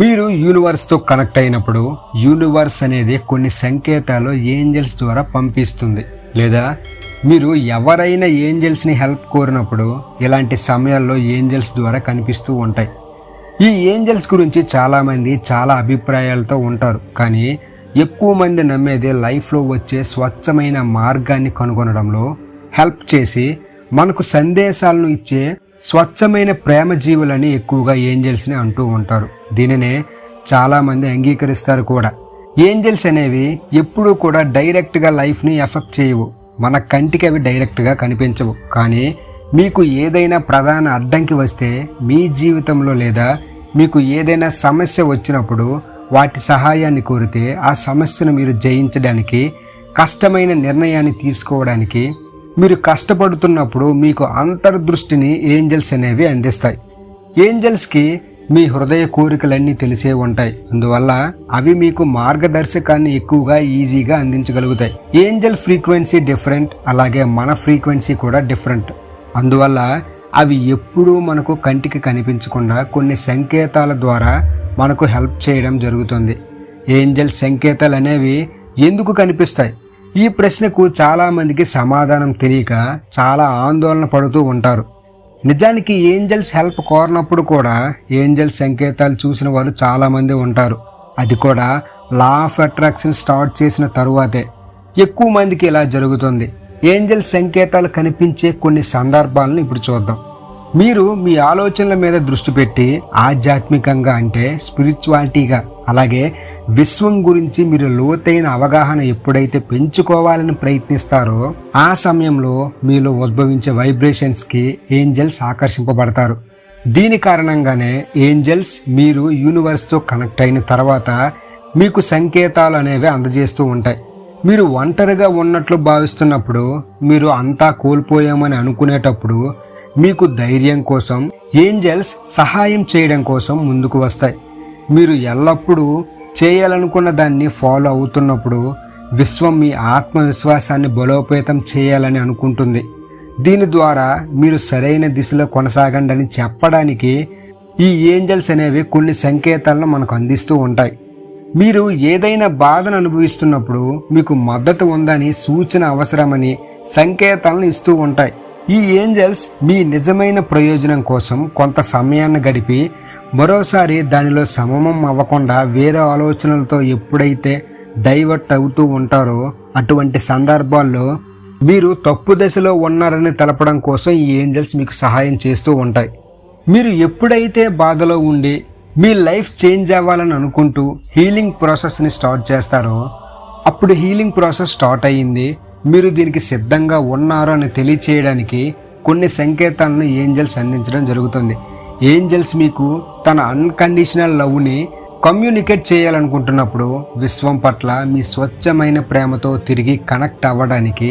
మీరు యూనివర్స్తో కనెక్ట్ అయినప్పుడు యూనివర్స్ అనేది కొన్ని సంకేతాలు ఏంజల్స్ ద్వారా పంపిస్తుంది. లేదా మీరు ఎవరైనా ఏంజల్స్ని హెల్ప్ కోరినప్పుడు ఇలాంటి సమయాల్లో ఏంజల్స్ ద్వారా కనిపిస్తూ ఉంటాయి. ఈ ఏంజల్స్ గురించి చాలామంది చాలా అభిప్రాయాలతో ఉంటారు. కానీ ఎక్కువ మంది నమ్మేది లైఫ్లో వచ్చే స్వచ్ఛమైన మార్గాన్ని కనుగొనడంలో హెల్ప్ చేసి మనకు సందేశాలను ఇచ్చే స్వచ్ఛమైన ప్రేమ జీవులని ఎక్కువగా ఏంజల్స్ని అంటూ ఉంటారు. దీనినే చాలామంది అంగీకరిస్తారు కూడా. ఏంజల్స్ అనేవి ఎప్పుడూ కూడా డైరెక్ట్గా లైఫ్ని ఎఫెక్ట్ చేయవు. మన కంటికి అవి డైరెక్ట్గా కనిపించవు. కానీ మీకు ఏదైనా ప్రధాన అడ్డంకి వస్తే మీ జీవితంలో లేదా మీకు ఏదైనా సమస్య వచ్చినప్పుడు వాటి సహాయాన్ని కోరితే ఆ సమస్యను మీరు జయించడానికి కష్టమైన నిర్ణయాన్ని తీసుకోవడానికి మీరు కష్టపడుతున్నప్పుడు మీకు అంతర్దృష్టిని ఏంజల్స్ అనేవి అందిస్తాయి. ఏంజల్స్కి మీ హృదయ కోరికలన్నీ తెలిసే ఉంటాయి. అందువల్ల అవి మీకు మార్గదర్శకాన్ని ఎక్కువగా ఈజీగా అందించగలుగుతాయి. ఏంజల్ ఫ్రీక్వెన్సీ డిఫరెంట్ అలాగే మన ఫ్రీక్వెన్సీ కూడా డిఫరెంట్. అందువల్ల అవి ఎప్పుడూ మనకు కంటికి కనిపించకుండా కొన్ని సంకేతాల ద్వారా మనకు హెల్ప్ చేయడం జరుగుతుంది. ఏంజల్ సంకేతాలు అనేవి ఎందుకు కనిపిస్తాయి? ఈ ప్రశ్నకు చాలామందికి సమాధానం తెలియక చాలా ఆందోళన పడుతూ ఉంటారు. నిజానికి ఏంజల్స్ హెల్ప్ కోరినప్పుడు కూడా ఏంజల్ సంకేతాలు చూసిన వారు చాలామంది ఉంటారు. అది కూడా లా ఆఫ్ అట్రాక్షన్ స్టార్ట్ చేసిన తరువాతే. ఎక్కువ మందికి ఇలా జరుగుతుంది. ఏంజల్ సంకేతాలు కనిపించే కొన్ని సందర్భాలను ఇప్పుడు చూద్దాం. మీరు మీ ఆలోచనల మీద దృష్టి పెట్టి ఆధ్యాత్మికంగా అంటే స్పిరిచువాలిటీగా అలాగే విశ్వం గురించి మీరు లోతైన అవగాహన ఎప్పుడైతే పెంచుకోవాలని ప్రయత్నిస్తారో ఆ సమయంలో మీలో ఉద్భవించే వైబ్రేషన్స్కి ఏంజల్స్ ఆకర్షింపబడతారు. దీని కారణంగానే ఏంజల్స్ మీరు యూనివర్స్తో కనెక్ట్ అయిన తర్వాత మీకు సంకేతాలు అనేవి అందజేస్తూ ఉంటాయి. మీరు ఒంటరిగా ఉన్నట్లు భావిస్తున్నప్పుడు మీరు అంతా కోల్పోయామని అనుకునేటప్పుడు మీకు ధైర్యం కోసం ఏంజల్స్ సహాయం చేయడం కోసం ముందుకు వస్తాయి. మీరు ఎల్లప్పుడూ చేయాలనుకున్న దాన్ని ఫాలో అవుతున్నప్పుడు విశ్వం మీ ఆత్మవిశ్వాసాన్ని బలోపేతం చేయాలని అనుకుంటుంది. దీని ద్వారా మీరు సరైన దిశలో కొనసాగండి అని చెప్పడానికి ఈ ఏంజల్స్ అనేవి కొన్ని సంకేతాలను మనకు అందిస్తూ ఉంటాయి. మీరు ఏదైనా బాధను అనుభవిస్తున్నప్పుడు మీకు మద్దతు ఉందని సూచన అవసరమని సంకేతాలను ఇస్తూ ఉంటాయి. ఈ ఏంజల్స్ మీ నిజమైన ప్రయోజనం కోసం కొంత సమయాన్ని గడిపి మరోసారి దానిలో సమమం అవ్వకుండా వేరే ఆలోచనలతో ఎప్పుడైతే డైవర్ట్ అవుతూ ఉంటారో అటువంటి సందర్భాల్లో మీరు తప్పు దశలో ఉన్నారని తెలపడం కోసం ఈ ఏంజల్స్ మీకు సహాయం చేస్తూ ఉంటాయి. మీరు ఎప్పుడైతే బాధలో ఉండి మీ లైఫ్ చేంజ్ అవ్వాలని అనుకుంటూ హీలింగ్ ప్రాసెస్ని స్టార్ట్ చేస్తారో అప్పుడు హీలింగ్ ప్రాసెస్ స్టార్ట్ అయ్యింది. మీరు దీనికి సిద్ధంగా ఉన్నారు అని తెలియచేయడానికి కొన్ని సంకేతాలను ఏంజల్స్ అందించడం జరుగుతుంది. ఏంజల్స్ మీకు తన అన్కండిషనల్ లవ్ని కమ్యూనికేట్ చేయాలనుకుంటున్నప్పుడు విశ్వం పట్ల మీ స్వచ్ఛమైన ప్రేమతో తిరిగి కనెక్ట్ అవ్వడానికి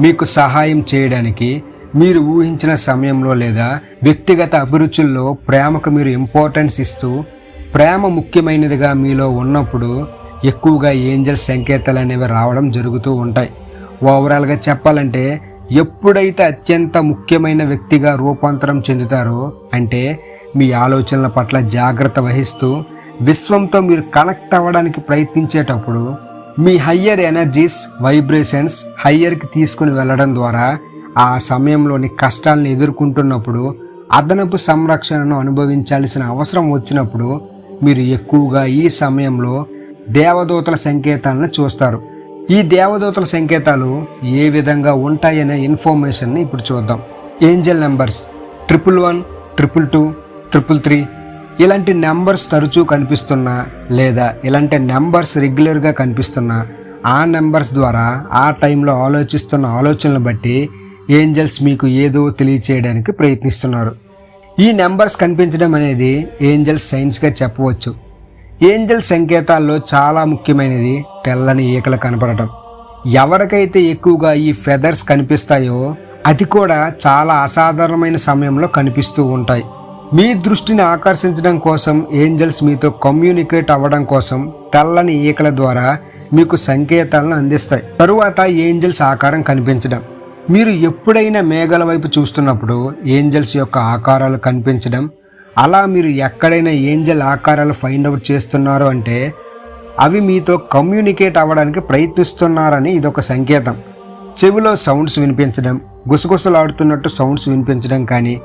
మీకు సహాయం చేయడానికి మీరు ఊహించిన సమయంలో లేదా వ్యక్తిగత అభిరుచుల్లో ప్రేమకు మీరు ఇంపార్టెన్స్ ఇస్తూ ప్రేమ ముఖ్యమైనదిగా మీలో ఉన్నప్పుడు ఎక్కువగా ఏంజల్ సంకేతాలు అనేవి రావడం జరుగుతూ ఉంటాయి. ఓవరాల్గా చెప్పాలంటే ఎప్పుడైతే అత్యంత ముఖ్యమైన వ్యక్తిగా రూపాంతరం చెందుతారో అంటే మీ ఆలోచనల పట్ల జాగ్రత్త వహిస్తూ విశ్వంతో మీరు కనెక్ట్ అవ్వడానికి ప్రయత్నించేటప్పుడు మీ హయ్యర్ ఎనర్జీస్ వైబ్రేషన్స్ హయ్యర్కి తీసుకుని వెళ్ళడం ద్వారా ఆ సమయంలోని కష్టాలను ఎదుర్కొంటున్నప్పుడు అదనపు సంరక్షణను అనుభవించాల్సిన అవసరం వచ్చినప్పుడు మీరు ఎక్కువగా ఈ సమయంలో దేవదూతల సంకేతాలను చూస్తారు. ఈ దేవదూతల సంకేతాలు ఏ విధంగా ఉంటాయనే ఇన్ఫర్మేషన్ని ఇప్పుడు చూద్దాం. Angel numbers triple one triple two triple three ఇలాంటి నెంబర్స్ తరచూ కనిపిస్తున్నా లేదా ఇలాంటి నెంబర్స్ రెగ్యులర్గా కనిపిస్తున్నా ఆ నెంబర్స్ ద్వారా ఆ టైంలో ఆలోచిస్తున్న ఆలోచనలు బట్టి ఏంజల్స్ మీకు ఏదో తెలియచేయడానికి ప్రయత్నిస్తున్నారు. ఈ నెంబర్స్ కనిపించడం అనేది ఏంజల్స్ సైన్స్గా చెప్పవచ్చు. ఏంజల్ సంకేతాల్లో చాలా ముఖ్యమైనది తెల్లని ఈకలు కనపడటం. ఎవరికైతే ఎక్కువగా ఈ ఫెదర్స్ కనిపిస్తాయో అది కూడా చాలా అసాధారణమైన సమయంలో కనిపిస్తూ ఉంటాయి. మీ దృష్టిని ఆకర్షించడం కోసం ఏంజల్స్ మీతో కమ్యూనికేట్ అవ్వడం కోసం తెల్లని ఈకల ద్వారా మీకు సంకేతాలను అందిస్తాయి. తరువాత ఏంజల్స్ ఆకారం కనిపించడం. మీరు ఎప్పుడైనా మేఘాల వైపు చూస్తున్నప్పుడు ఏంజల్స్ యొక్క ఆకారాలు కనిపించడం. అలా మీరు ఎక్కడైనా ఏంజల్ ఆకారాలు ఫైండ్ అవుట్ చేస్తున్నారు అంటే అవి మీతో కమ్యూనికేట్ అవ్వడానికి ప్రయత్నిస్తున్నారని ఇదొక సంకేతం. చెవిలో సౌండ్స్ వినిపించడం గుసగుసలాడుతున్నట్టు సౌండ్స్ వినిపించడం కానీ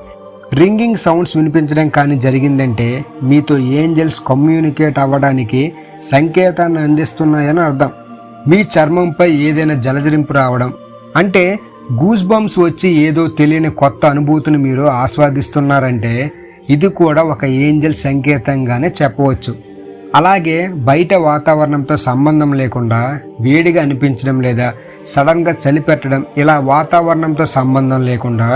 రింగింగ్ సౌండ్స్ వినిపించడం కానీ జరిగిందంటే మీతో ఏంజల్స్ కమ్యూనికేట్ అవ్వడానికి సంకేతాన్ని అందిస్తున్నాయని అర్థం. మీ చర్మంపై ఏదైనా జలజరింపు రావడం అంటే గూస్ బంప్స్ వచ్చి ఏదో తెలియని కొత్త అనుభూతిని మీరు ఆస్వాదిస్తున్నారంటే ఇది కూడా ఒక ఏంజల్ సంకేతంగానే చెప్పవచ్చు. అలాగే బయట వాతావరణంతో సంబంధం లేకుండా వేడిగా అనిపించడం లేదా సడన్గా చలి పెట్టడం ఇలా వాతావరణంతో సంబంధం లేకుండా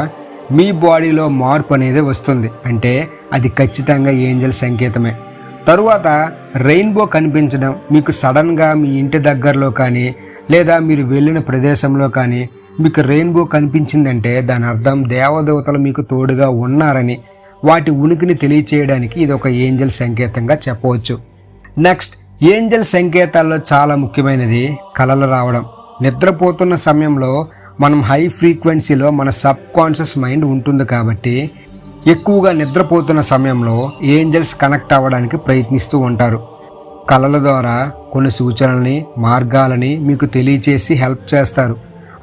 మీ బాడీలో మార్పు అనేది వస్తుంది. అంటే అది ఖచ్చితంగా ఏంజల్ సంకేతమే. తరువాత రెయిన్బో కనిపించడం మీకు సడన్గా మీ ఇంటి దగ్గరలో కానీ లేదా మీరు వెళ్ళిన ప్రదేశంలో కానీ మీకు రెయిన్బో కనిపించిందంటే దాని అర్థం దేవదేవతలు మీకు తోడుగా ఉన్నారని వాటి ఉనికిని తెలియచేయడానికి ఇది ఒక ఏంజల్ సంకేతంగా చెప్పవచ్చు. నెక్స్ట్ ఏంజల్ సంకేతాల్లో చాలా ముఖ్యమైనది కలలు రావడం. నిద్రపోతున్న సమయంలో మనం హై ఫ్రీక్వెన్సీలో మన సబ్ కాన్షియస్ మైండ్ ఉంటుంది కాబట్టి ఎక్కువగా నిద్రపోతున్న సమయంలో ఏంజల్స్ కనెక్ట్ అవ్వడానికి ప్రయత్నిస్తూ ఉంటారు. కళల ద్వారా కొన్ని సూచనల్ని మార్గాలని మీకు తెలియచేసి హెల్ప్ చేస్తారు.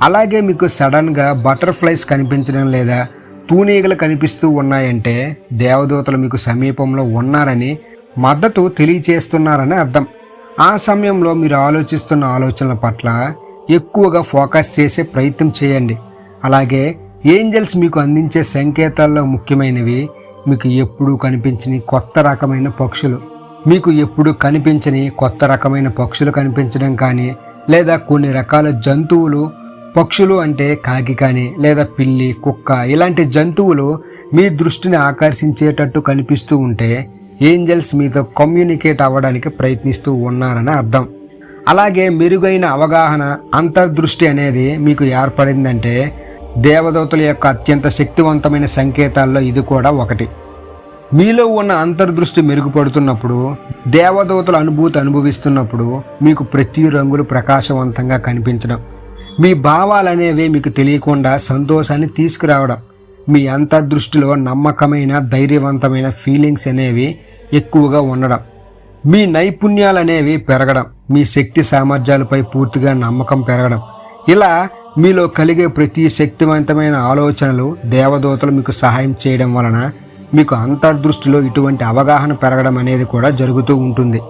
అలాగే మీకు సడన్గా బటర్ఫ్లైస్ కనిపించడం లేదా తూనీగలు కనిపిస్తూ ఉన్నాయంటే దేవదూతలు మీకు సమీపంలో ఉన్నారని మద్దతు తెలియచేస్తున్నారని అర్థం. ఆ సమయంలో మీరు ఆలోచిస్తున్న ఆలోచనల పట్ల ఎక్కువగా ఫోకస్ చేసే ప్రయత్నం చేయండి. అలాగే ఏంజల్స్ మీకు అందించే సంకేతాల్లో ముఖ్యమైనవి మీకు ఎప్పుడూ కనిపించని కొత్త రకమైన పక్షులు. మీకు ఎప్పుడు కనిపించని కొత్త రకమైన పక్షులు కనిపించడం కానీ లేదా కొన్ని రకాల జంతువులు పక్షులు అంటే కాకి కానీ లేదా పిల్లి కుక్క ఇలాంటి జంతువులు మీ దృష్టిని ఆకర్షించేటట్టు కనిపిస్తూ ఉంటే ఏంజల్స్ మీతో కమ్యూనికేట్ అవ్వడానికి ప్రయత్నిస్తూ ఉన్నారని అర్థం. అలాగే మెరుగైన అవగాహన అంతర్దృష్టి అనేది మీకు ఏర్పడిందంటే దేవదూతల యొక్క అత్యంత శక్తివంతమైన సంకేతాల్లో ఇది కూడా ఒకటి. మీలో ఉన్న అంతర్దృష్టి మెరుగుపడుతున్నప్పుడు దేవదూతల అనుభూతి అనుభవిస్తున్నప్పుడు మీకు ప్రతి రంగులు ప్రకాశవంతంగా కనిపించడం. మీ భావాలనేవి మీకు తెలియకుండా సంతోషాన్ని తీసుకురావడం. మీ అంతర్దృష్టిలో నమ్మకమైన ధైర్యవంతమైన ఫీలింగ్స్ అనేవి ఎక్కువగా ఉండడం. మీ నైపుణ్యాలు అనేవి పెరగడం. మీ శక్తి సామర్థ్యాలపై పూర్తిగా నమ్మకం పెరగడం. ఇలా మీలో కలిగే ప్రతి శక్తివంతమైన ఆలోచనలు దేవదూతలు మీకు సహాయం చేయడం వలన మీకు అంతర్దృష్టిలో ఇటువంటి అవగాహన పెరగడం అనేది కూడా జరుగుతూ ఉంటుంది.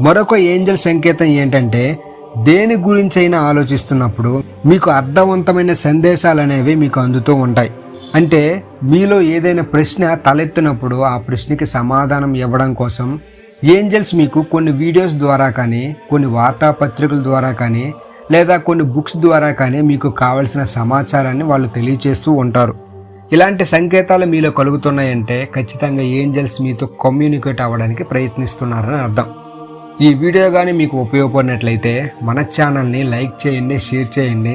మరొక ఏంజల్ సంకేతం ఏంటంటే దేని గురించైనా ఆలోచిస్తున్నప్పుడు మీకు అర్థవంతమైన సందేశాలు అనేవి మీకు అందుతూ ఉంటాయి. అంటే మీలో ఏదైనా ప్రశ్న తలెత్తినప్పుడు ఆ ప్రశ్నకి సమాధానం ఇవ్వడం కోసం ఏంజల్స్ మీకు కొన్ని వీడియోస్ ద్వారా కానీ కొన్ని వార్తాపత్రికల ద్వారా కానీ లేదా కొన్ని బుక్స్ ద్వారా కానీ మీకు కావలసిన సమాచారాన్ని వాళ్ళు తెలియచేస్తూ ఉంటారు. ఇలాంటి సంకేతాలు మీలో కలుగుతున్నాయంటే ఖచ్చితంగా ఏంజల్స్ మీతో కమ్యూనికేట్ అవ్వడానికి ప్రయత్నిస్తున్నారని అర్థం. ఈ వీడియో కానీ మీకు ఉపయోగపడినట్లయితే మన ఛానల్ని లైక్ చేయండి షేర్ చేయండి.